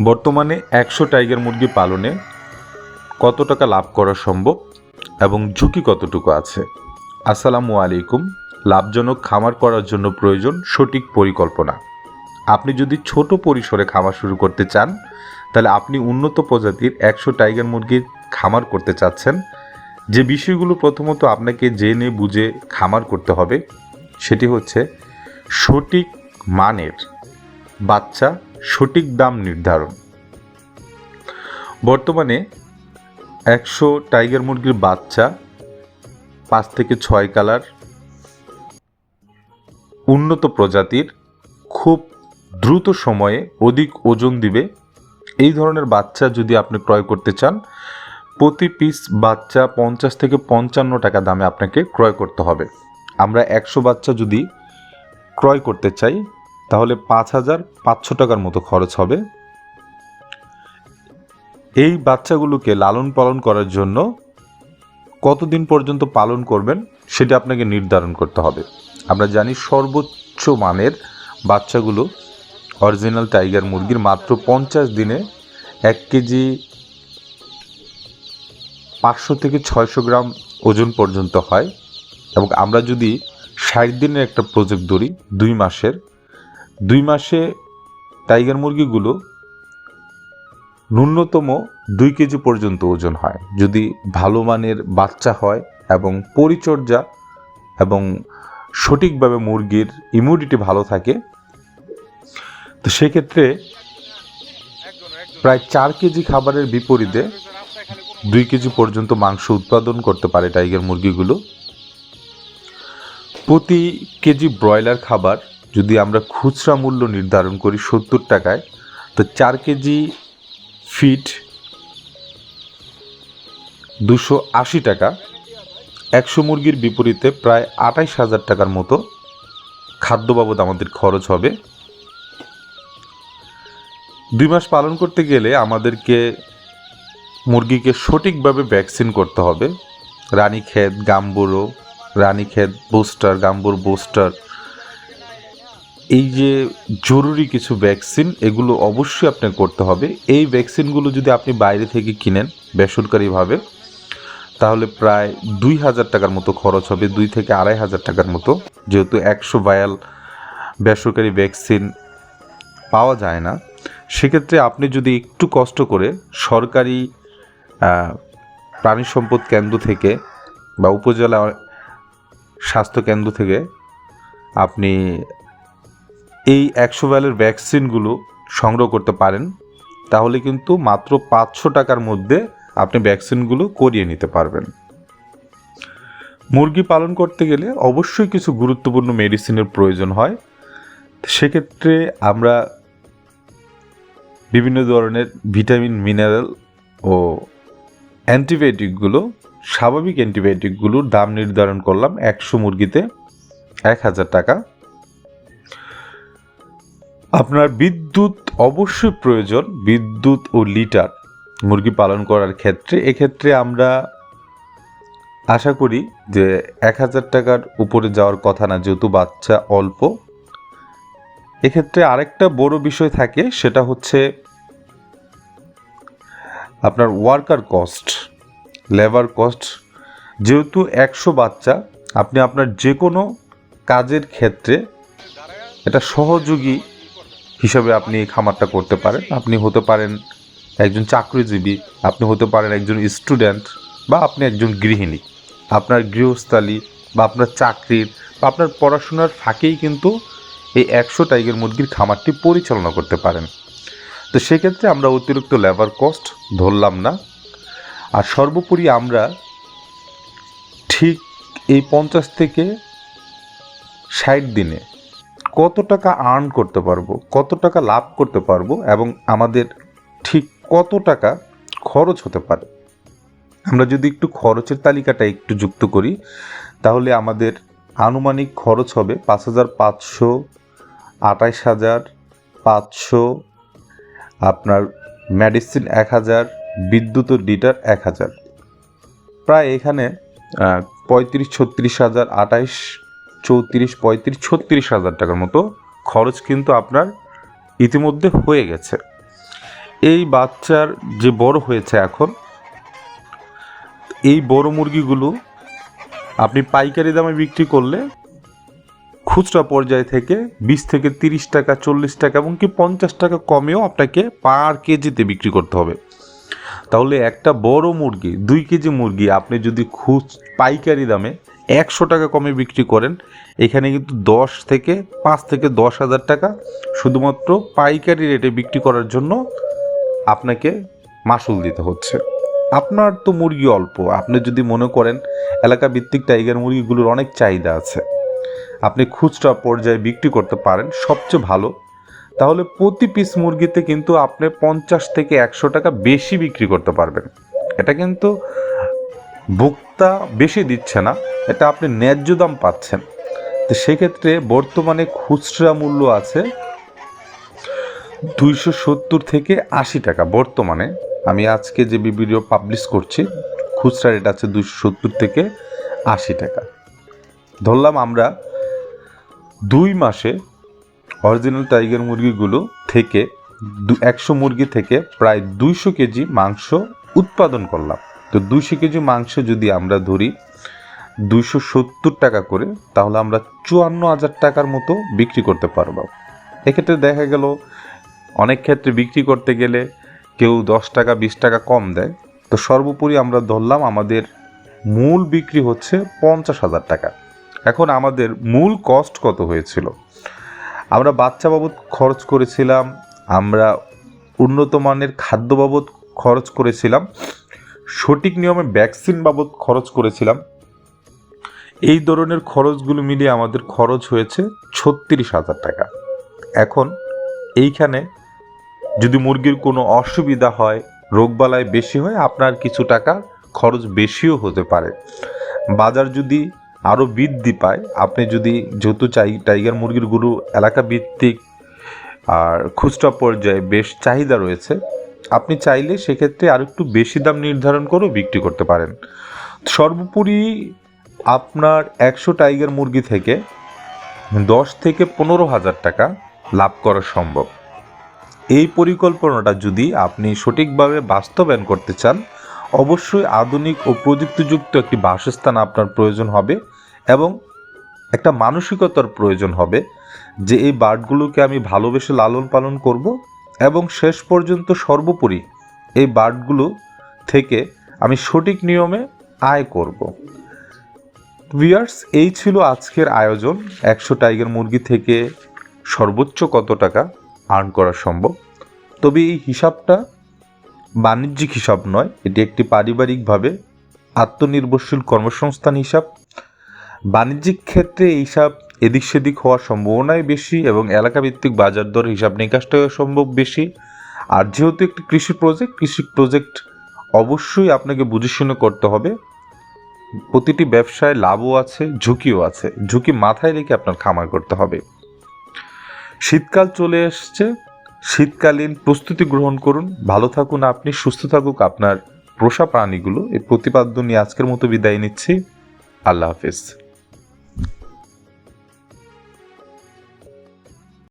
বর্তমানে একশো টাইগার মুরগি পালনে কত টাকা লাভ করা সম্ভব এবং ঝুঁকি কতটুকু আছে? আসসালামু আলাইকুম। লাভজনক খামার করার জন্য প্রয়োজন সঠিক পরিকল্পনা। আপনি যদি ছোট পরিসরে খামার শুরু করতে চান, তাহলে আপনি উন্নত প্রজাতির একশো টাইগার মুরগির খামার করতে চাচ্ছেন। যে বিষয়গুলো প্রথমত আপনাকে জেনে বুঝে খামার করতে হবে, সেটি হচ্ছে সঠিক মানের বাচ্চা সঠিক দাম নির্ধারণ। বর্তমানে একশো টাইগার মুরগির বাচ্চা পাঁচ থেকে ছয় কালার, উন্নত প্রজাতির, খুব দ্রুত সময়ে অধিক ওজন দিবে। এই ধরনের বাচ্চা যদি আপনি ক্রয় করতে চান, প্রতি পিস বাচ্চা পঞ্চাশ থেকে পঞ্চান্ন টাকা দামে আপনাকে ক্রয় করতে হবে। আমরা একশো বাচ্চা যদি ক্রয় করতে চাই তাহলে পাঁচ হাজার পাঁচশো টাকার মতো খরচ হবে। এই বাচ্চাগুলোকে লালন পালন করার জন্য কতদিন পর্যন্ত পালন করবেন সেটা আপনাকে নির্ধারণ করতে হবে। আমরা জানি সর্বোচ্চ মানের বাচ্চাগুলো অরিজিনাল টাইগার মুরগির মাত্র পঞ্চাশ দিনে এক কেজি পাঁচশো থেকে ছয়শো গ্রাম ওজন পর্যন্ত হয় এবং আমরা যদি ষাট দিনের একটা প্রজেক্ট ধরি, দুই মাসের দুই মাসে টাইগার মুরগিগুলো ন্যূনতম দুই কেজি পর্যন্ত ওজন হয়। যদি ভালো মানের বাচ্চা হয় এবং পরিচর্যা এবং সঠিকভাবে মুরগির ইমিউনিটি ভালো থাকে, তো সেক্ষেত্রে প্রায় চার কেজি খাবারের বিপরীতে দুই কেজি পর্যন্ত মাংস উৎপাদন করতে পারে টাইগার মুরগিগুলো। প্রতি কেজি ব্রয়লার খাবার যদি আমরা খুচরা মূল্য নির্ধারণ করি সত্তর টাকায়, তো চার কেজি ফিট দুশো আশি টাকা, একশো মুরগির বিপরীতে প্রায় আঠাইশ হাজার টাকার মতো খাদ্য বাবদ আমাদের খরচ হবে। দুই মাস পালন করতে গেলে আমাদেরকে মুরগিকে সঠিকভাবে ভ্যাকসিন করতে হবে। Ranikhet, Gumboro, Ranikhet booster Gumboro booster এই যে জরুরি কিছু ভ্যাকসিন এগুলো অবশ্যই আপনাকে করতে হবে। এই ভ্যাকসিনগুলো যদি আপনি বাইরে থেকে কিনেন বেসরকারিভাবে, তাহলে প্রায় দুই হাজার টাকার মতো খরচ হবে, দুই থেকে আড়াই হাজার টাকার মতো। যেহেতু একশো বায়াল বেসরকারি ভ্যাকসিন পাওয়া যায় না, সেক্ষেত্রে আপনি যদি একটু কষ্ট করে সরকারি প্রাণী সম্পদ কেন্দ্র থেকে বা উপজেলা স্বাস্থ্য কেন্দ্র থেকে আপনি এই একশো ব্যালের ভ্যাকসিনগুলো সংগ্রহ করতে পারেন, তাহলে কিন্তু মাত্র পাঁচশো টাকার মধ্যে আপনি ভ্যাকসিনগুলো করিয়ে নিতে পারবেন। মুরগি পালন করতে গেলে অবশ্যই কিছু গুরুত্বপূর্ণ মেডিসিনের প্রয়োজন হয়। সেক্ষেত্রে আমরা বিভিন্ন ধরনের ভিটামিন মিনারেল ও অ্যান্টিবায়োটিকগুলো স্বাভাবিক অ্যান্টিবায়োটিকগুলোর দাম নির্ধারণ করলাম একশো মুরগিতে এক হাজার টাকা। আপনার বিদ্যুৎ অবশ্যই প্রয়োজন, বিদ্যুৎ ও লিটার মুরগি পালন করার ক্ষেত্রে। এক্ষেত্রে আমরা আশা করি যে এক হাজার টাকার উপরে যাওয়ার কথা না, যেহেতু বাচ্চা অল্প। এক্ষেত্রে আরেকটা বড় বিষয় থাকে, সেটা হচ্ছে আপনার ওয়ার্কার কস্ট লেবার কস্ট যেহেতু একশো বাচ্চা, আপনি আপনার যে কোনো কাজের ক্ষেত্রে এটা সহযোগী হিসাবে আপনি এই খামারটা করতে পারেন। আপনি হতে পারেন একজন চাকরিজীবী, আপনি হতে পারেন একজন স্টুডেন্ট বা আপনি একজন গৃহিণী। আপনার গৃহস্থালী বা আপনার চাকরির বা আপনার পড়াশোনার ফাঁকেই কিন্তু এই একশো টাইগার মুরগির খামারটি পরিচালনা করতে পারেন। তো সেক্ষেত্রে আমরা অতিরিক্ত লেবার কস্ট ধরলাম না। আর সর্বোপরি আমরা ঠিক এই পঞ্চাশ থেকে ষাট দিনে কত টাকা আর্ন করতে পারব, কত টাকা লাভ করতে পারব এবং আমাদের ঠিক কত টাকা খরচ হতে পারে। আমরা যদি একটু খরচের তালিকাটা একটু যুক্ত করি, তাহলে আমাদের আনুমানিক খরচ হবে পাঁচ হাজার পাঁচশো আঠাইশ হাজার পাঁচশো, আপনার মেডিসিন এক হাজার, বিদ্যুৎ ও লিটার এক হাজার। প্রায় এখানে পঁয়ত্রিশ, ছত্রিশ হাজার, আঠাইশ চৌত্রিশ, পঁয়ত্রিশ, ছত্রিশ হাজার টাকার মতো খরচ কিন্তু আপনার ইতিমধ্যে হয়ে গেছে। এই বাচ্চার যে বড় হয়েছে এখন, এই বড় মুরগিগুলো আপনি পাইকারি দামে বিক্রি করলে খুচরা পর্যায় থেকে বিশ থেকে তিরিশ টাকা, চল্লিশ টাকা এবং কি পঞ্চাশ টাকা কমেও আপনাকে পার কেজিতে বিক্রি করতে হবে। তাহলে একটা বড় মুরগি, দুই কেজি মুরগি আপনি যদি খুচ, পাইকারি দামে একশো টাকা কমে বিক্রি করেন। এখানে কিন্তু দশ থেকে পাঁচ থেকে দশ হাজার টাকা শুধুমাত্র পাইকারি রেটে বিক্রি করার জন্য আপনাকে মাসুল দিতে হচ্ছে। আপনার তো মুরগি অল্প। আপনি যদি মনে করেন এলাকা ভিত্তিক টাইগার মুরগিগুলোর অনেক চাহিদা আছে। আপনি খুচরা পর্যায়ে বিক্রি করতে পারেন, সবচেয়ে ভালো। তাহলে প্রতি পিস মুরগিতে কিন্তু আপনি পঞ্চাশ থেকে একশো টাকা বেশি বিক্রি করতে পারবেন। এটা কিন্তু ভোক্তা বেশি দিচ্ছে না, এটা আপনি ন্যায্য দাম পাচ্ছেন। তো সেক্ষেত্রে বর্তমানে খুচরা মূল্য আছে দুইশো সত্তর থেকে আশি টাকা বর্তমানে। আমি আজকে যে ভিডিও পাবলিশ করছি, খুচরা রেট আছে দুইশো সত্তর থেকে আশি টাকা। ধরলাম আমরা দুই মাসে অরিজিনাল টাইগার মুরগিগুলো থেকে একশো মুরগি থেকে প্রায় দুইশো কেজি মাংস উৎপাদন করলাম। তো দুইশো কেজি মাংস যদি আমরা ধরি, দুইশো সত্তর টাকা করে, তাহলে আমরা চুয়ান্ন হাজার টাকার মতো বিক্রি করতে পারব। এক্ষেত্রে দেখা গেল, অনেক ক্ষেত্রে বিক্রি করতে গেলে কেউ দশ টাকা, বিশ টাকা কম দেয়। তো সর্বোপরি আমরা ধরলাম আমাদের মূল বিক্রি হচ্ছে পঞ্চাশ হাজার টাকা। এখন আমাদের মূল কস্ট কত হয়েছিল? আমরা বাচ্চা বাবদ খরচ করেছিলাম, আমরা উন্নত মানের খাদ্য বাবদ খরচ করেছিলাম সঠিক নিয়মে ভ্যাকসিন বাবদ খরচ করেছিলাম। এই ধরনের খরচগুলো মিলিয়ে আমাদের খরচ হয়েছে ছত্রিশ হাজার টাকা। এখন এইখানে যদি মুরগির কোনো অসুবিধা হয়, রোগবালাই বেশি হয়, আপনার কিছু টাকা খরচ বেশিও হতে পারে। বাজার যদি আরও বৃদ্ধি পায়, আপনি যদি যেহেতু চাই, টাইগার মুরগির গুরু এলাকা ভিত্তিক আর খুচরা পর্যায়ে বেশ চাহিদা রয়েছে আপনি চাইলে সেক্ষেত্রে আর একটু বেশি দাম নির্ধারণ করেও বিক্রি করতে পারেন। সর্বোপরি আপনার একশো টাইগার মুরগি থেকে দশ থেকে পনেরো হাজার টাকা লাভ করা সম্ভব। এই পরিকল্পনাটা যদি আপনি সঠিকভাবে বাস্তবায়ন করতে চান, অবশ্যই আধুনিক ও প্রযুক্তিযুক্ত একটি বাসস্থান আপনার প্রয়োজন হবে এবং একটা মানসিকতার প্রয়োজন হবে যে এই বার্ডগুলোকে আমি ভালোবেসে লালন পালন করব এবং শেষ পর্যন্ত সর্বোপরি এই বার্ডগুলো থেকে আমি সঠিক নিয়মে আয় করব। ভিয়ার্স এই ছিল আজকের আয়োজন। একশো টাইগার মুরগি থেকে সর্বোচ্চ কত টাকা আর্ন করা সম্ভব? তবে এই হিসাবটা বাণিজ্যিক হিসাব নয়, এটি একটি পারিবারিকভাবে আত্মনির্ভরশীল কর্মসংস্থান হিসাব। বাণিজ্যিক ক্ষেত্রে এই হিসাব এদিক সেদিক হওয়ার সম্ভাবনাই বেশি এবং এলাকাভিত্তিক বাজার দর হিসাব নিকাশটা সম্ভব বেশি। আর যেহেতু একটি কৃষি প্রজেক্ট কৃষি প্রজেক্ট অবশ্যই আপনাকে বুঝে শুনে করতে হবে। প্রতিটি ব্যবসায় লাভও আছে, ঝুঁকিও আছে। ঝুঁকি মাথায় রেখে আপনার খামার করতে হবে। শীতকাল চলে এসছে। শীতকালীন প্রস্তুতি গ্রহণ করুন। ভালো থাকুন আপনি, সুস্থ থাকুক আপনার পোষা প্রাণীগুলো। এই প্রতিপাদ্য নিয়ে আজকের মতো বিদায় নিচ্ছি। আল্লাহ হাফিজ।